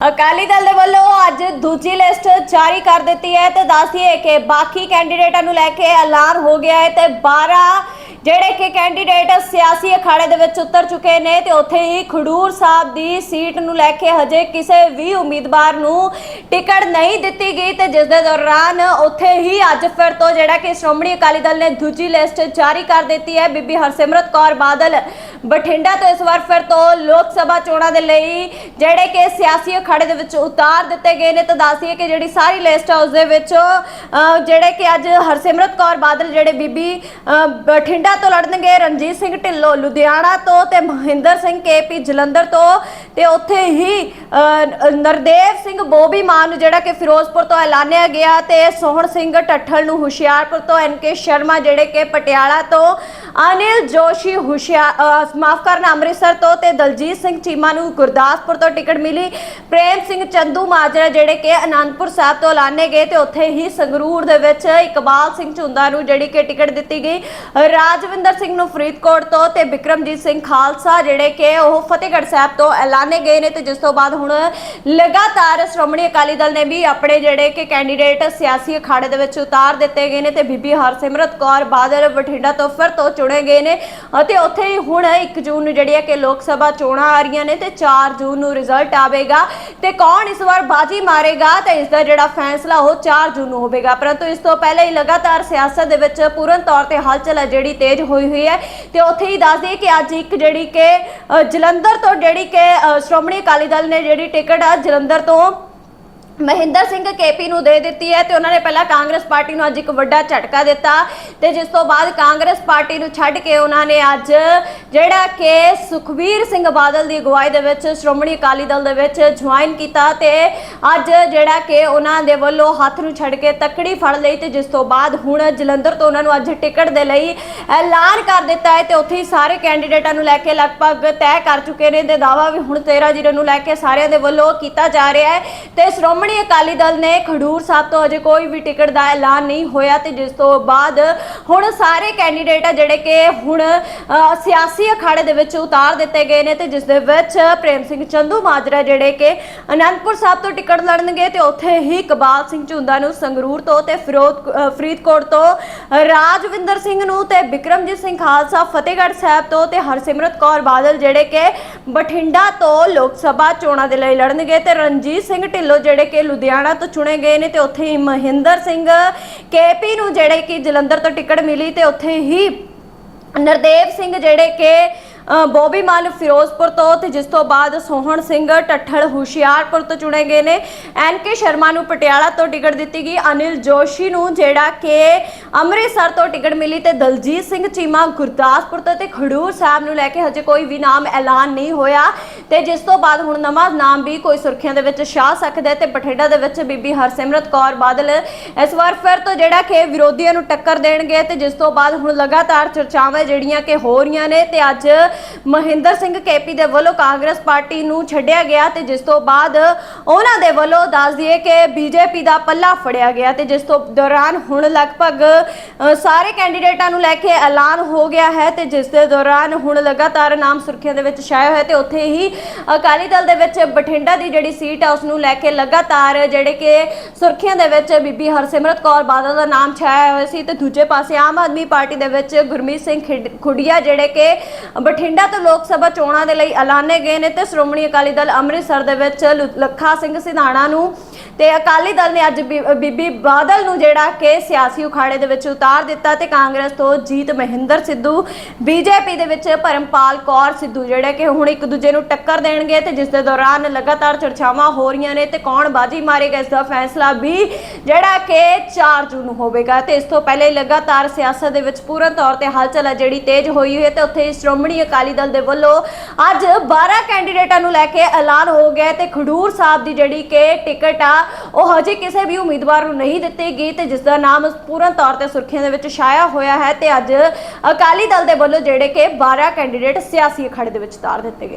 ਅਕਾਲੀ ਦਲ ਦੇ ਵੱਲੋਂ ਅੱਜ ਦੂਜੀ ਲਿਸਟ ਜਾਰੀ ਕਰ ਦਿੱਤੀ ਹੈ ਤੇ ਦੱਸੀਏ ਕਿ ਬਾਕੀ ਕੈਂਡੀਡੇਟਾਂ ਨੂੰ ਲੈ ਕੇ ਐਲਾਨ ਹੋ ਗਿਆ ਹੈ ਤੇ 12 ਜਿਹੜੇ ਕਿ ਕੈਂਡੀਡੇਟ ਸਿਆਸੀ ਅਖਾੜੇ ਦੇ ਵਿੱਚ ਉਤਰ ਚੁੱਕੇ ਨੇ ਤੇ ਉੱਥੇ ਹੀ ਖਡੂਰ ਸਾਹਿਬ ਦੀ ਸੀਟ ਨੂੰ ਲੈ ਕੇ ਹਜੇ ਕਿਸੇ ਵੀ ਉਮੀਦਵਾਰ ਨੂੰ ਟਿਕਟ ਨਹੀਂ ਦਿੱਤੀ ਗਈ ਤੇ ਜਿਸ ਦੇ ਦੌਰਾਨ ਉੱਥੇ ਹੀ ਅੱਜ ਫਿਰ ਤੋਂ ਜਿਹੜਾ ਕਿ ਸ਼੍ਰੋਮਣੀ ਅਕਾਲੀ ਦਲ ਨੇ ਦੂਜੀ ਲਿਸਟ ਜਾਰੀ ਕਰ ਦਿੱਤੀ ਹੈ। ਬੀਬੀ ਹਰਸਿਮਰਤ ਕੌਰ ਬਾਦਲ ਬਠਿੰਡਾ ਤੋਂ ਇਸ ਵਾਰ ਫਿਰ ਤੋਂ ਲੋਕ ਸਭਾ ਚੋਣਾਂ ਦੇ ਲਈ ਜਿਹੜੇ ਕਿ ਸਿਆਸੀ ਅਖਾੜੇ ਦੇ ਵਿੱਚ ਉਤਾਰ ਦਿੱਤੇ ਗਏ ਨੇ ਤਾਂ ਦੱਸੀਏ ਕਿ ਜਿਹੜੀ ਸਾਰੀ ਲਿਸਟ ਹੈ ਉਸ ਦੇ ਵਿੱਚ ਜਿਹੜੇ ਕਿ ਅੱਜ ਹਰਸਿਮਰਤ ਕੌਰ ਬਾਦਲ ਜਿਹੜੇ ਬੀਬੀ ਬਠਿੰਡਾ ਤੋਂ ਲੜਨਗੇ ਰਣਜੀਤ ਸਿੰਘ ਢਿੱਲੋਂ, ਲੁਧਿਆਣਾ ਤੋਂ ਤੇ ਮਹਿੰਦਰ ਸਿੰਘ ਕੇਪੀ ਜਲੰਧਰ ਤੋਂ ਤੇ ਉੱਥੇ ਹੀ ਨਰਦੇਵ ਸਿੰਘ ਬੋਬੀ ਮਾਨ ਨੂੰ ਜਿਹੜਾ ਕਿ ਫਿਰੋਜ਼ਪੁਰ ਤੋਂ ਐਲਾਨਿਆ ਗਿਆ ਤੇ ਸੋਹਣ ਸਿੰਘ ਟੱਠਲ ਨੂੰ ਹੁਸ਼ਿਆਰਪੁਰ ਤੋਂ ਐਨਕੇ ਸ਼ਰਮਾ ਜਿਹੜੇ ਕਿ ਪਟਿਆਲਾ ਤੋਂ ਅਨਿਲ ਜੋਸ਼ੀ ਹੁਸ਼ਿਆਰ ਮਾਫ ਕਰਨਾ ਅੰਮ੍ਰਿਤਸਰ ਤੋਂ ਤੇ ਦਲਜੀਤ ਸਿੰਘ ਚੀਮਾ ਨੂੰ ਗੁਰਦਾਸਪੁਰ ਤੋਂ ਟਿਕਟ ਮਿਲੀ। ਪ੍ਰੇਮ ਸਿੰਘ ਚੰਦੂ ਮਾਜਰਾ ਜਿਹੜੇ ਕਿ ਅਨੰਦਪੁਰ ਸਾਹਿਬ ਤੋਂ ਐਲਾਨੇ ਗਏ ਤੇ ਉੱਥੇ ਹੀ ਸੰਗਰੂਰ ਦੇ ਵਿੱਚ ਇਕਬਾਲ ਸਿੰਘ ਝੁੰਦਾ ਨੂੰ ਜਿਹੜੀ ਕਿ ਟਿਕਟ ਦਿੱਤੀ ਗਈ। ਰਾਜਵਿੰਦਰ ਸਿੰਘ ਨੂੰ ਫਰੀਦਕੋਟ ਤੋਂ ਤੇ ਵਿਕਰਮਜੀਤ ਸਿੰਘ ਖਾਲਸਾ ਜਿਹੜੇ ਕਿ ਉਹ ਫਤਿਹਗੜ੍ਹ ਸਾਹਿਬ ਤੋਂ ਐਲਾਨੇ ਗਏ ਨੇ ਤੇ ਜਿਸ ਤੋਂ ਬਾਅਦ ਹੁਣ ਲਗਾਤਾਰ ਸ਼੍ਰੋਮਣੀ ਅਕਾਲੀ ਦਲ ਨੇ ਵੀ ਆਪਣੇ ਜਿਹੜੇ ਕਿ ਕੈਂਡੀਡੇਟ ਸਿਆਸੀ ਅਖਾੜੇ ਦੇ ਵਿੱਚ ਉਤਾਰ ਦਿੱਤੇ ਗਏ ਨੇ ਤੇ ਬੀਬੀ ਹਰਸਿਮਰਤ ਕੌਰ ਬਾਦਲ ਬਠਿੰਡਾ ਤੋਂ ਫਿਰ ਤੋਂ ਚੁਣੇ ਗਏ ਨੇ ਅਤੇ ਉੱਥੇ ਹੀ ਹੁਣ 1 ਜੂਨ ਨੂੰ ਜਿਹੜੀ ਹੈ ਕਿ ਲੋਕ ਸਭਾ ਚੋਣਾਂ ਆ ਰਹੀਆਂ ਨੇ ਤੇ 4 ਜੂਨ ਨੂੰ ਰਿਜ਼ਲਟ ਆਵੇਗਾ ਤੇ ਕੌਣ ਇਸ ਵਾਰ ਬਾਜੀ ਮਾਰੇਗਾ ਤੇ ਇਸ ਦਾ ਜਿਹੜਾ ਫੈਸਲਾ ਉਹ 4 ਜੂਨ ਨੂੰ ਹੋਵੇਗਾ। ਪਰੰਤੂ ਇਸ ਤੋਂ ਪਹਿਲੇ ਹੀ ਲਗਾਤਾਰ ਸਿਆਸਤ ਦੇ ਵਿੱਚ ਪੂਰਨ ਤੌਰ ਤੇ ਹਲਚਲ ਹੈ ਜਿਹੜੀ ਤੇਜ਼ ਹੋਈ ਹੋਈ ਹੈ ਤੇ ਉੱਥੇ ਹੀ ਦੱਸ ਦਈਏ ਕਿ ਅੱਜ ਇੱਕ ਜਿਹੜੀ ਕਿ ਜਲੰਧਰ ਤੋਂ ਜਿਹੜੀ ਕਿ ਸ਼੍ਰੋਮਣੀ ਅਕਾਲੀ ਦਲ ਨੇ ਜਿਹੜੀ ਟਿਕਟ ਆ ਜਲੰਧਰ ਤੋਂ ਮਹਿੰਦਰ ਸਿੰਘ ਕੇਪੀ ਨੂੰ ਦੇ ਦਿੱਤੀ ਹੈ ਤੇ ਉਹਨਾਂ ਨੇ ਪਹਿਲਾਂ ਕਾਂਗਰਸ ਪਾਰਟੀ ਨੂੰ ਅੱਜ ਇੱਕ ਵੱਡਾ ਝਟਕਾ ਦਿੱਤਾ ਤੇ ਜਿਸ ਤੋਂ ਬਾਅਦ ਕਾਂਗਰਸ ਪਾਰਟੀ ਨੂੰ ਛੱਡ ਕੇ ਉਹਨਾਂ ਨੇ ਅੱਜ ਜਿਹੜਾ ਕਿ ਸੁਖਵੀਰ ਸਿੰਘ ਬਾਦਲ ਦੀ ਅਗਵਾਈ ਦੇ ਵਿੱਚ ਸ਼੍ਰੋਮਣੀ ਅਕਾਲੀ ਦਲ ਦੇ ਵਿੱਚ ਜੁਆਇਨ ਕੀਤਾ ਤੇ ਅੱਜ ਜਿਹੜਾ ਕਿ ਉਹਨਾਂ ਦੇ ਵੱਲੋਂ ਹੱਥ ਨੂੰ ਛੱਡ ਕੇ ਤੱਕੜੀ ਫੜ ਲਈ ਤੇ ਜਿਸ ਤੋਂ ਬਾਅਦ ਹੁਣ ਜਲੰਧਰ ਤੋਂ ਉਹਨਾਂ ਨੂੰ ਅੱਜ ਟਿਕਟ ਦੇ ਲਈ ਐਲਾਨ ਕਰ ਦਿੱਤਾ ਹੈ ਤੇ ਉੱਥੇ ਹੀ ਸਾਰੇ ਕੈਂਡੀਡੇਟਾਂ ਨੂੰ ਲੈ ਕੇ ਲਗਭਗ ਤੈਅ ਕਰ ਚੁੱਕੇ ਨੇ ਤੇ ਦਾਵਾ ਵੀ ਹੁਣ 13 ਜੀਰੋ ਨੂੰ ਲੈ ਕੇ ਸਾਰਿਆਂ ਦੇ ਵੱਲੋਂ ਕੀਤਾ ਜਾ ਰਿਹਾ ਹੈ ਤੇ ਸ਼੍ਰੋਮਣੀ ਅਕਾਲੀ ਦਲ ਨੇ ਖਡੂਰ ਸਾਹਿਬ ਤੋਂ ਅਜੇ ਕੋਈ ਵੀ ਟਿਕਟ ਦਾ ਐਲਾਨ ਨਹੀਂ ਹੋਇਆ ਤੇ ਜਿਸ ਤੋਂ ਬਾਅਦ ਹੁਣ ਸਾਰੇ ਕੈਂਡੀਡੇਟ ਆ ਜਿਹੜੇ ਕਿ ਹੁਣ ਸਿਆਸੀ ਅਖਾੜੇ ਦੇ ਵਿੱਚ ਉਤਾਰ ਦਿੱਤੇ ਗਏ ਨੇ ਤੇ ਜਿਸ ਦੇ ਵਿੱਚ ਪ੍ਰੇਮ ਸਿੰਘ ਚੰਦੂ ਮਾਜਰਾ ਜਿਹੜੇ ਕਿ ਅਨੰਦਪੁਰ ਸਾਹਿਬ ਤੋਂ ਟਿਕਟ ਲੜਨਗੇ ਤੇ ਉੱਥੇ ਹੀ ਕਬਾਲ ਸਿੰਘ ਝੁੰਦਾ ਨੂੰ ਸੰਗਰੂਰ ਤੋਂ ਤੇ ਫਿਰੋਦ ਫਰੀਦਕੋਟ ਤੋਂ ਰਾਜਵਿੰਦਰ ਸਿੰਘ ਨੂੰ ਤੇ ਬਿਕਰਮਜੀਤ ਸਿੰਘ ਖਾਲਸਾ ਫਤਿਹਗੜ੍ਹ ਸਾਹਿਬ ਤੋਂ ਤੇ ਹਰਸਿਮਰਤ ਕੌਰ ਬਾਦਲ ਜਿਹੜੇ ਕਿ ਬਠਿੰਡਾ ਤੋਂ ਲੋਕ ਸਭਾ ਚੋਣਾਂ ਦੇ ਲਈ ਲੜਨਗੇ ਤੇ ਰਣਜੀਤ ਸਿੰਘ ਢਿੱਲੋਂ ਜਿਹੜੇ ਕਿ ਲੁਧਿਆਣਾ ਤੋਂ ਚੁਣੇ ਗਏ ਨੇ ਤੇ ਉੱਥੇ ਹੀ ਮਹਿੰਦਰ ਸਿੰਘ ਕੇਪੀ ਨੂੰ ਜਿਹੜੇ ਕਿ ਜਲੰਧਰ ਤੋਂ ਟਿਕਟ ਮਿਲੀ ਤੇ ਉੱਥੇ ਹੀ ਨਰਦੇਵ ਸਿੰਘ ਜਿਹੜੇ ਕਿ ਬੋਬੀ ਮਾਨ ਫਿਰੋਜ਼ਪੁਰ ਤੋਂ ਤੇ ਜਿਸ ਤੋਂ ਬਾਅਦ ਸੋਹਣ ਸਿੰਘ ਟੱਠਲ ਹੁਸ਼ਿਆਰਪੁਰ ਤੋਂ ਚੁਣੇ ਗਏ ਨੇ। ਐਨ ਕੇ ਸ਼ਰਮਾ ਨੂੰ ਪਟਿਆਲਾ ਤੋਂ ਟਿਕਟ ਦਿੱਤੀ ਗਈ। ਅਨਿਲ ਜੋਸ਼ੀ ਨੂੰ ਜਿਹੜਾ ਕਿ ਅੰਮ੍ਰਿਤਸਰ ਤੋਂ ਟਿਕਟ ਮਿਲੀ ਤੇ ਦਲਜੀਤ ਸਿੰਘ ਚੀਮਾ ਗੁਰਦਾਸਪੁਰ ਤੋਂ ਤੇ ਖਡੂਰ ਸਾਹਿਬ ਨੂੰ ਲੈ ਕੇ ਹਜੇ ਕੋਈ ਵੀ ਨਾਮ ਐਲਾਨ ਨਹੀਂ ਹੋਇਆ। ਤੇ ਜਿਸ ਤੋਂ ਬਾਅਦ ਹੁਣ ਨਵਾਂ ਨਾਮ ਵੀ ਕੋਈ ਸੁਰਖੀਆਂ ਦੇ ਵਿੱਚ ਛਾ ਸਕਦਾ ਹੈ ਤੇ ਬਠਿੰਡਾ ਦੇ ਵਿੱਚ ਬੀਬੀ ਹਰਸਿਮਰਤ ਕੌਰ ਬਾਦਲ ਇਸ ਵਾਰ ਫਿਰ ਤੋਂ ਜਿਹੜਾ ਕਿ ਵਿਰੋਧੀਆਂ ਨੂੰ ਟੱਕਰ ਦੇਣਗੇ ਤੇ ਜਿਸ ਤੋਂ ਬਾਅਦ ਹੁਣ ਲਗਾਤਾਰ ਚਰਚਾਵਾਂ ਜਿਹੜੀਆਂ ਕਿ ਹੋ ਰਹੀਆਂ ਨੇ ਤੇ ਅੱਜ ਮਹਿੰਦਰ ਸਿੰਘ ਕੇਪੀ ਦੇ ਵੱਲੋਂ ਕਾਂਗਰਸ ਪਾਰਟੀ ਨੂੰ ਛੱਡਿਆ ਗਿਆ ਤੇ ਜਿਸ ਤੋਂ ਬਾਅਦ ਉਹਨਾਂ ਦੇ ਵੱਲੋਂ ਦੱਸ ਦਈਏ ਕਿ ਬੀਜੇਪੀ ਦਾ ਪੱਲਾ ਫੜਿਆ ਗਿਆ ਤੇ ਜਿਸ ਤੋਂ ਦੌਰਾਨ ਹੁਣ ਲਗਭਗ ਸਾਰੇ ਕੈਂਡੀਡੇਟਾਂ ਨੂੰ ਲੈ ਕੇ ਐਲਾਨ ਹੋ ਗਿਆ ਹੈ ਤੇ ਜਿਸ ਦੇ ਦੌਰਾਨ ਹੁਣ ਲਗਾਤਾਰ ਨਾਮ ਸੁਰਖੀਆਂ ਦੇ ਵਿੱਚ ਛਾਇਆ ਹੋਇਆ ਤੇ ਉੱਥੇ ਹੀ ਅਕਾਲੀ ਦਲ ਦੇ ਵਿੱਚ ਬਠਿੰਡਾ ਦੀ ਜਿਹੜੀ ਸੀਟ ਆ ਉਸ ਨੂੰ ਲੈ ਕੇ ਲਗਾਤਾਰ ਜਿਹੜੇ ਕਿ ਸੁਰਖੀਆਂ ਦੇ ਵਿੱਚ ਬੀਬੀ ਹਰਸਿਮਰਤ ਕੌਰ ਬਾਦਲ ਦਾ ਨਾਮ ਛਾਇਆ ਹੋਇਆ ਸੀ ਤੇ ਦੂਜੇ ਪਾਸੇ ਆਮ ਆਦਮੀ ਪਾਰਟੀ ਦੇ ਵਿੱਚ ਗੁਰਮੀਤ ਸਿੰਘ ਖਿਡ- ਖੁੱਡੀਆ ਜਿਹੜੇ ਕਿ ਬਠਿੰਡਾ ਤੋਂ ਲੋਕ ਸਭਾ ਚੋਣਾਂ ਦੇ ਲਈ ਐਲਾਨੇ ਗਏ ਨੇ ਤੇ ਸ਼੍ਰੋਮਣੀ ਅਕਾਲੀ ਦਲ ਅੰਮ੍ਰਿਤਸਰ ਦੇ ਵਿੱਚ ਲੁ- ਲੱਖਾ ਸਿੰਘ ਸਿਧਾਣਾ ਨੂੰ ਤੇ ਅਕਾਲੀ ਦਲ ਨੇ ਅੱਜ ਬੀ- ਬੀਬੀ ਬਾਦਲ ਨੂੰ ਜਿਹੜਾ ਕਿ ਸਿਆਸੀ ਉਖਾੜੇ ਦੇ ਵਿੱਚ ਉਤਾਰ ਦਿੱਤਾ ਤੇ ਕਾਂਗਰਸ ਤੋਂ ਜੀਤ ਮਹਿੰਦਰ ਸਿੱਧੂ ਬੀਜੇਪੀ ਦੇ ਵਿੱਚ ਪਰਮਪਾਲ ਕੌਰ ਸਿੱਧੂ, ਜਿਹੜੇ ਕਿ ਹੁਣ ਇੱਕ ਦੂਜੇ ਨੂੰ ਟੱਕਰ ਦੇਣਗੇ ਤੇ ਜਿਸ ਦੇ ਦੌਰਾਨ ਲਗਾਤਾਰ ਚਰਚਾਵਾਂ ਹੋ ਰਹੀਆਂ ਨੇ ਤੇ ਕੌਣ ਬਾਜੀ ਮਾਰੇਗਾ, ਇਸ ਦਾ ਫੈਸਲਾ ਵੀ ਜਿਹੜਾ ਕਿ 4 ਜੂਨ ਨੂੰ ਹੋਵੇਗਾ ਤੇ ਇਸ ਤੋਂ ਪਹਿਲੇ ਲਗਾਤਾਰ ਸਿਆਸਤ ਦੇ ਵਿੱਚ ਪੂਰਨ ਤੌਰ ਤੇ ਹਲਚਲ ਹੈ ਜਿਹੜੀ ਤੇਜ਼ ਹੋਈ ਹੋਈ ਹੈ ਤੇ ਉੱਥੇ ਸ਼੍ਰੋਮਣੀ ਅਕਾਲੀ ਦਲ ਦੇ ਵੱਲੋਂ ਅੱਜ 12 ਕੈਂਡੀਡੇਟਾਂ ਨੂੰ ਲੈ ਕੇ ਐਲਾਨ ਹੋ ਗਿਆ ਹੈ ਤੇ ਖਡੂਰ ਸਾਹਿਬ ਦੀ ਜਿਹੜੀ ਕਿ ਟਿਕਟ ਆ ਉਹ ਹਜੇ ਕਿਸੇ ਵੀ ਉਮੀਦਵਾਰ ਨੂੰ ਨਹੀਂ ਦਿੱਤੀ ਗਈ ਤੇ ਜਿਸ ਦਾ ਨਾਮ ਪੂਰਨ ਤੌਰ ਤੇ ਸੁਰਖੀਆਂ ਦੇ ਵਿੱਚ ਛਾਇਆ ਹੋਇਆ ਹੈ ਤੇ ਅੱਜ ਅਕਾਲੀ ਦਲ ਦੇ ਵੱਲੋਂ ਜਿਹੜੇ ਕਿ 12 ਕੈਂਡੀਡੇਟ ਸਿਆਸੀ ਅਖਾੜੇ ਦੇ ਵਿੱਚ ਉਤਾਰ ਦਿੱਤੇ ਗਏ ਨੇ।